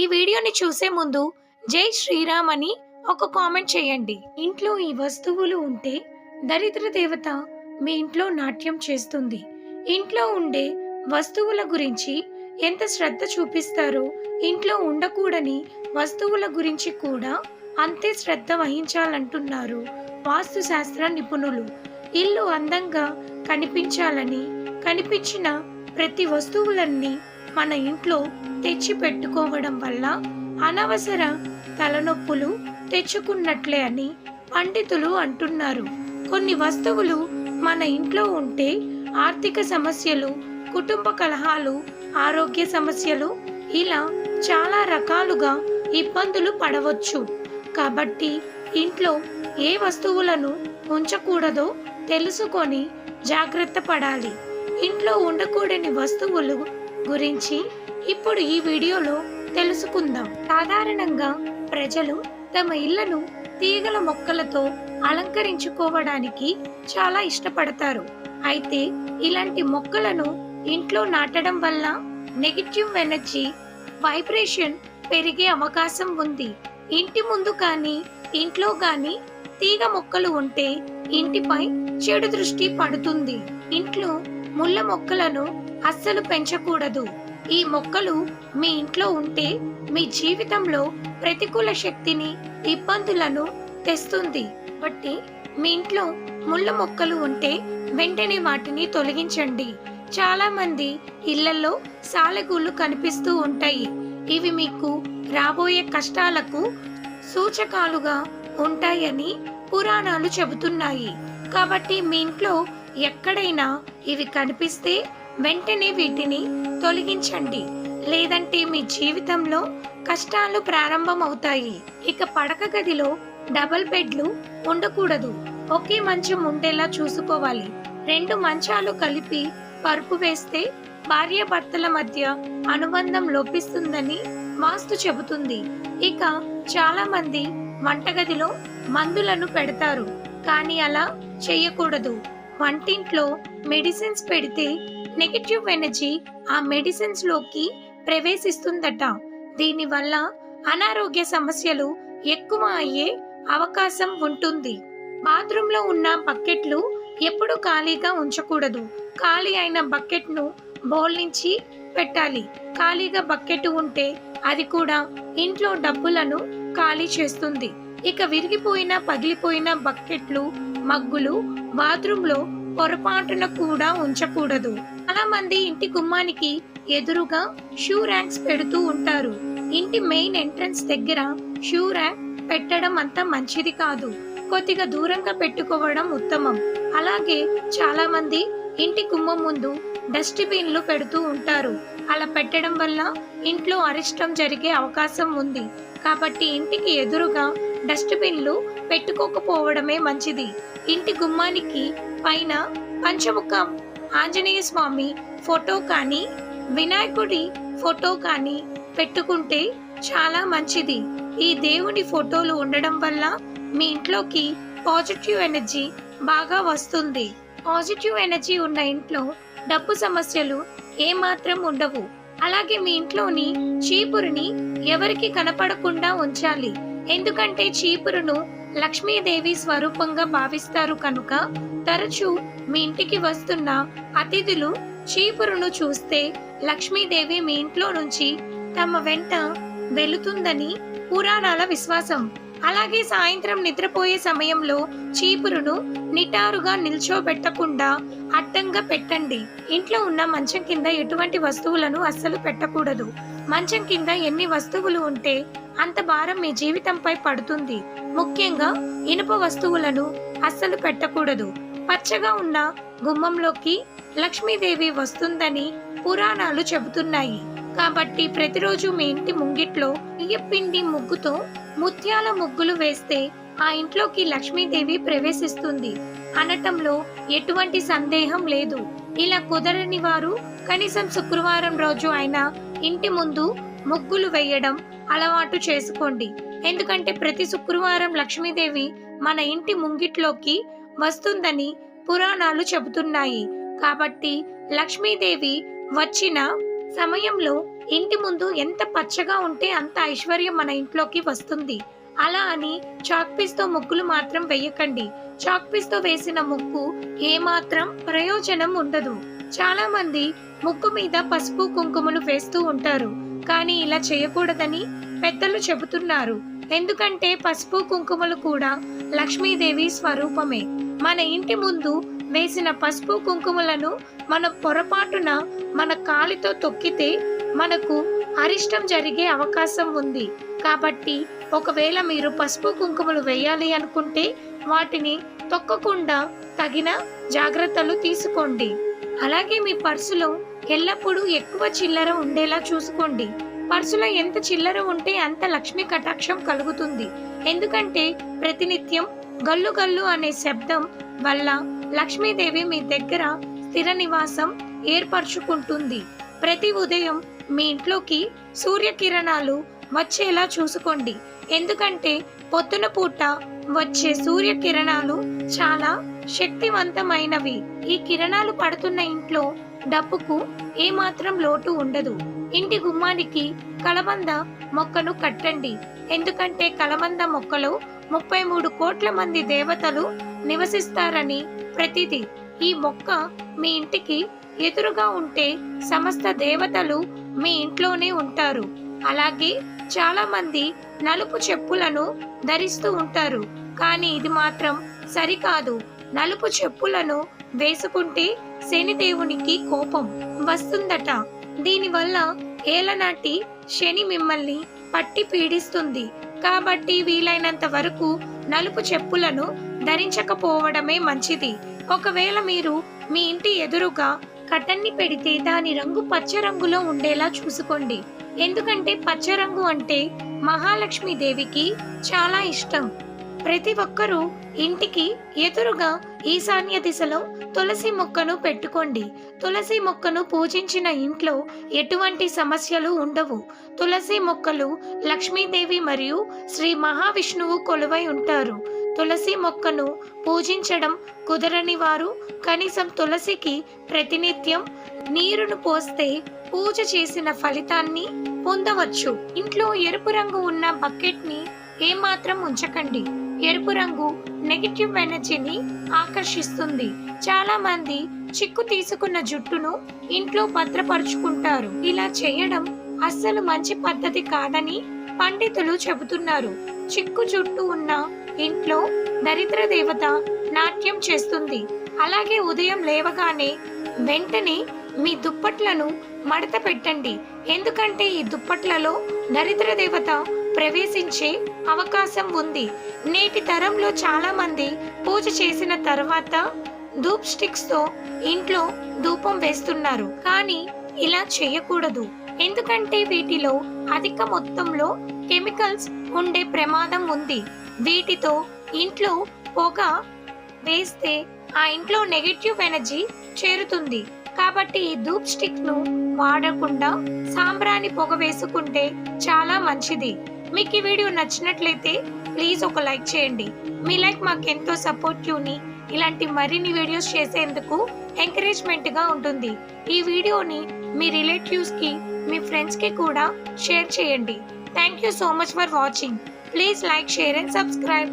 ఈ వీడియోని చూసే ముందు జై శ్రీరామ్ అని ఒక కామెంట్ చేయండి. ఇంట్లో ఈ వస్తువులు ఉంటే దరిద్ర దేవత మీ ఇంట్లో నాట్యం చేస్తుంది. ఇంట్లో ఉండే వస్తువుల గురించి ఎంత శ్రద్ధ చూపిస్తారో ఇంట్లో ఉండకూడని వస్తువుల గురించి కూడా అంతే శ్రద్ధ వహించాలంటున్నారు వాస్తు శాస్త్ర నిపుణులు. ఇల్లు అందంగా కనిపించాలని కనిపించిన ప్రతి వస్తువులన్నీ మన ఇంట్లో తెచ్చి పెట్టుకోవడం వల్ల అనవసర తలనొప్పులు తెచ్చుకున్నట్లే అని పండితులు అంటున్నారు. కొన్ని వస్తువులు మన ఇంట్లో ఉంటే ఆర్థిక సమస్యలు కుటుంబ కలహాలు ఆరోగ్య సమస్యలు ఇలా చాలా రకాలుగా ఇబ్బందులు పడవచ్చు. కాబట్టి ఇంట్లో ఏ వస్తువులను ఉంచకూడదో తెలుసుకొని జాగ్రత్త పడాలి. ఇంట్లో ఉండకూడని వస్తువులు గురించి ఇప్పుడు ఈ వీడియోలో తెలుసుకుందాం. సాధారణంగా ప్రజలు తమ ఇళ్ళను తీగల మొక్కలతో అలంకరించుకోవడానికి చాలా ఇష్టపడతారు. అయితే ఇలాంటి మొక్కలను ఇంట్లో నాటడం వల్ల నెగిటివ్ ఎనర్జీ వైబ్రేషన్ పెరిగే అవకాశం ఉంది. ఇంటి ముందు కానీ ఇంట్లో కానీ తీగ మొక్కలు ఉంటే ఇంటిపై చెడు దృష్టి పడుతుంది. ఇంట్లో ముళ్ళ మొక్కలను అస్సలు పెంచకూడదు. ఈ మొక్కలు మీ ఇంట్లో ఉంటే మీ జీవితంలో ప్రతికూల శక్తిని ఇబ్బందులను తెస్తుంది. కాబట్టి మీ ఇంట్లో ముళ్ళ మొక్కలు ఉంటే వెంటనే వాటిని తొలగించండి. చాలా మంది ఇళ్ళలో సాలెగూళ్ళు కనిపిస్తూ ఉంటాయి. ఇవి మీకు రాబోయే కష్టాలకు సూచకాలుగా ఉంటాయని పురాణాలు చెబుతున్నాయి. కాబట్టి మీ ఇంట్లో ఎక్కడైనా ఇవి కనిపిస్తే వెంటనే వీటిని తొలగించండి. లేదంటే మీ జీవితంలో కష్టాలు ప్రారంభమవుతాయి. ఇక పడక గదిలో డబల్ బెడ్లు ఉండకూడదు. ఒకే మంచం ఉండేలా చూసుకోవాలి. రెండు మంచాలు కలిపి పరుపు వేస్తే భార్యాభర్తల మధ్య అనుబంధం లోపిస్తుందని వాస్తు చెబుతుంది. ఇక చాలా మంది వంటగదిలో మందులను పెడతారు. కానీ అలా చేయకూడదు. వంటింట్లో మెడిసిన్స్ పెడితే నెగటివ్ ఎనర్జీ ఆ మెడిసిన్స్లోకి ప్రవేశిస్తుందట. దీనివల్ల అనారోగ్య సమస్యలు ఎక్కువ అయ్యే అవకాశం ఉంటుంది. బాత్రూంలో ఉన్న బకెట్లు ఎప్పుడు ఖాళీగా ఉంచకూడదు. ఖాళీ అయిన బకెట్ను బౌల్ నుంచి పెట్టాలి. ఖాళీగా బకెట్ ఉంటే అది కూడా ఇంట్లో డబ్బులను ఖాళీ చేస్తుంది. ఇక విరిగిపోయిన పగిలిపోయిన బకెట్లు మగ్గులు బాత్రూంలో పొరపాటున కూడా ఉంచకూడదు. చాలా మంది ఇంటి గుమ్మానికి ఎదురుగా షూ ర్యాక్స్ పెడుతూ ఉంటారు. ఇంటి మెయిన్ ఎంట్రన్స్ దగ్గర షూ ర్యాక్ పెట్టడం అంత మంచిది కాదు. కొద్దిగా దూరంగా పెట్టుకోవడం ఉత్తమం. అలాగే చాలా మంది ఇంటి గుమ్మం ముందు డస్ట్బిన్లు పెడుతూ ఉంటారు. అలా పెట్టడం వల్ల ఇంట్లో అరిష్టం జరిగే అవకాశం ఉంది. కాబట్టి ఇంటికి ఎదురుగా డస్ట్బిన్లు పెట్టుకోకపోవడమే మంచిది. ఇంటి గుమ్మానికి పైన పంచముఖం. ఆంజనేయ స్వామి ఫోటో కానీ వినాయకుడి ఫోటో కానీ పెట్టుకుంటే చాలా మంచిది. ఈ దేవుని ఫోటోలు ఉండడం వల్ల మీ ఇంట్లోకి పాజిటివ్ ఎనర్జీ బాగా వస్తుంది. పాజిటివ్ ఎనర్జీ ఉన్న ఇంట్లో డబ్బు సమస్యలు ఏమాత్రం ఉండవు. అలాగే మీ ఇంట్లోని చీపురుని ఎవరికి కనపడకుండా ఉంచాలి. ఎందుకంటే చీపురును లక్ష్మీదేవి స్వరూపంగా భావిస్తారు కనుక తరచూ మీ ఇంటికి వస్తున్న అతిథులు చీపురును చూస్తే లక్ష్మీదేవి మీ ఇంట్లో నుంచి తమ వెంట వెళుతుందని పురాణాల విశ్వాసం. అలాగే సాయంత్రం నిద్రపోయే సమయంలో చీపురును నిటారుగా నిల్చోబెట్టకుండా అడ్డంగా పెట్టండి. ఇంట్లో ఉన్న మంచం కింద ఎటువంటి వస్తువులను అస్సలు పెట్టకూడదు. మంచం కింద ఎన్ని వస్తువులు ఉంటే అంత భారం మీ జీవితంపై పడుతుంది. ముఖ్యంగా ఇనుప వస్తువులను అస్సలు పెట్టకూడదు. పచ్చగా ఉన్న గుమ్మంలోకి లక్ష్మీదేవి వస్తుందని పురాణాలు చెబుతున్నాయి. కాబట్టి ప్రతిరోజు మీ ఇంటి ముంగిట్లో బియ్యపిండి ముగ్గుతో ముత్యాల ముగ్గులు వేస్తే ఆ ఇంట్లోకి లక్ష్మీదేవి ప్రవేశిస్తుంది. అనటంలో ఎటువంటి సందేహం లేదు. ఇలా కుదరని వారు కనీసం శుక్రవారం రోజు అయినా ఇంటి ముందు ముగ్గులు వేయడం అలవాటు చేసుకోండి. ఎందుకంటే ప్రతి శుక్రవారం లక్ష్మీదేవి మన ఇంటి ముంగిట్లోకి వస్తుందని పురాణాలు చెబుతున్నాయి. కాబట్టి లక్ష్మీదేవి వచ్చిన సమయంలో ఇంటి ముందు ఎంత పచ్చగా ఉంటే అంత ఐశ్వర్యం మన ఇంట్లోకి వస్తుంది. అలా అని చాక్పీస్తో ముగ్గులు మాత్రం వేయకండి. చాక్పీస్తో వేసిన ముగ్గు ఏమాత్రం ప్రయోజనం ఉండదు. చాలా మంది ముక్కు మీద పసుపు కుంకుమలు వేస్తూ ఉంటారు కానీ ఇలా చేయకూడదని పెద్దలు చెబుతున్నారు. ఎందుకంటే పసుపు కుంకుమలు కూడా లక్ష్మీదేవి స్వరూపమే. మన ఇంటి ముందు వేసిన పసుపు కుంకుమలను మన పొరపాటున మన కాలితో తొక్కితే మనకు అరిష్టం జరిగే అవకాశం ఉంది. కాబట్టి ఒకవేళ మీరు పసుపు కుంకుమలు వేయాలి అనుకుంటే వాటిని తొక్కకుండా తగిన జాగ్రత్తలు తీసుకోండి. అలాగే మీ పర్సులో ఎల్లప్పుడూ ఎక్కువ చిల్లర ఉండేలా చూసుకోండి. పర్సులో ఎంత చిల్లర ఉంటే అంత లక్ష్మీ కటాక్షం కలుగుతుంది. ఎందుకంటే ప్రతినిత్యం గల్లు గల్లు అనే శబ్దం వల్ల లక్ష్మీదేవి మీ దగ్గర స్థిర నివాసం ఏర్పరచుకుంటుంది. ప్రతి ఉదయం మీ ఇంట్లోకి సూర్యకిరణాలు వచ్చేలా చూసుకోండి. ఎందుకంటే పొద్దున పూట వచ్చే సూర్యకిరణాలు చాలా శక్తివంతమైనవి. ఈ కిరణాలు పడుతున్న ఇంట్లో డబ్బుకు ఏమాత్రం లోటు ఉండదు. ఇంటి గుమ్మానికి కలబంద మొక్కను కట్టండి. ఎందుకంటే కలబంద మొక్కలో ముప్పై మూడు కోట్ల మంది దేవతలు నివసిస్తారని ప్రతిదీ ఈ మొక్క మీ ఇంటికి ఎదురుగా ఉంటే సమస్త దేవతలు మీ ఇంట్లోనే ఉంటారు. అలాగే చాలా మంది నలుపు చెప్పులను ధరిస్తూ ఉంటారు. కానీ ఇది మాత్రం సరికాదు. నలుపు చెప్పులను వేసుకుంటే శనిదేవునికి కోపం వస్తుందట. దీనివల్ల ఏలనాటి శని మిమ్మల్ని పట్టి పీడిస్తుంది. కాబట్టి వీలైనంత వరకు నలుపు చెప్పులను ధరించకపోవడమే మంచిది. ఒకవేళ మీరు మీ ఇంటి ఎదురుగా కటన్ని పెడితే దాని రంగు పచ్చ రంగులో ఉండేలా చూసుకోండి. ఎందుకంటే పచ్చ రంగు అంటే మహాలక్ష్మి దేవికి చాలా ఇష్టం. ప్రతి ఒక్కరూ ఇంటికి ఎదురుగా ఈశాన్య దిశలో తులసి మొక్కను పెట్టుకోండి. తులసి మొక్కను పూజించిన ఇంట్లో ఎటువంటి సమస్యలు ఉండవు. తులసి మొక్కలు లక్ష్మీదేవి మరియు శ్రీ మహావిష్ణువు కొలువై ఉంటారు. తులసి మొక్కను పూజించడం కుదరని వారు కనీసం తులసికి ప్రతినిత్యం నీరును పోస్తే పూజ చేసిన ఫలితాన్ని పొందవచ్చు. ఇంట్లో ఎరుపు రంగు ఉన్న బకెట్ని ఏమాత్రం ఉంచకండి. ఎరుపు రంగు నెగిటివ్ ఎనర్జీని ఆకర్షిస్తుంది. చాలా మంది చిక్కు తీసుకున్న జుట్టును ఇంట్లో భద్రపరుచుకుంటారు. ఇలా చేయడం అస్సలు మంచి పద్ధతి కాదని పండితులు చెబుతున్నారు. చిక్కు జుట్టు ఉన్న ఇంట్లో దరిద్ర దేవత నాట్యం చేస్తుంది. అలాగే ఉదయం లేవగానే వెంటనే మీ దుప్పట్లను మడత పెట్టండి. ఎందుకంటే ఈ దుప్పట్లలో దరిద్ర దేవత ప్రవేశించే అవకాశం ఉంది. నేటి తరంలో చాలా మంది పూజ చేసిన తర్వాత ధూప్ స్టిక్స్తో ఇంట్లో ధూపం వేస్తున్నారు. కానీ ఇలా చేయకూడదు. ఎందుకంటే వీటిలో అధిక మొత్తంలో కెమికల్స్ ఉండే ప్రమాదం ఉంది. వీటితో ఇంట్లో పొగ వేస్తే ఆ ఇంట్లో నెగటివ్ ఎనర్జీ చేరుతుంది. కాబట్టి ఈ ధూప్ స్టిక్ను వాడకుండా సాంబ్రాణి పొగ వేసుకుంటే చాలా మంచిది. మీకు ఈ వీడియో నచ్చినట్లయితే ప్లీజ్ ఒక లైక్ చేయండి. మీ లైక్ మాకు ఎంతో సపోర్టివ్ని ఇలాంటి మరిన్ని వీడియోస్ చేసేందుకు ఎంకరేజ్మెంట్గా ఉంటుంది. ఈ వీడియోని మీ రిలేటివ్స్కి మీ ఫ్రెండ్స్కి కూడా షేర్ చేయండి. Thank you so much for watching. Please like share and subscribe.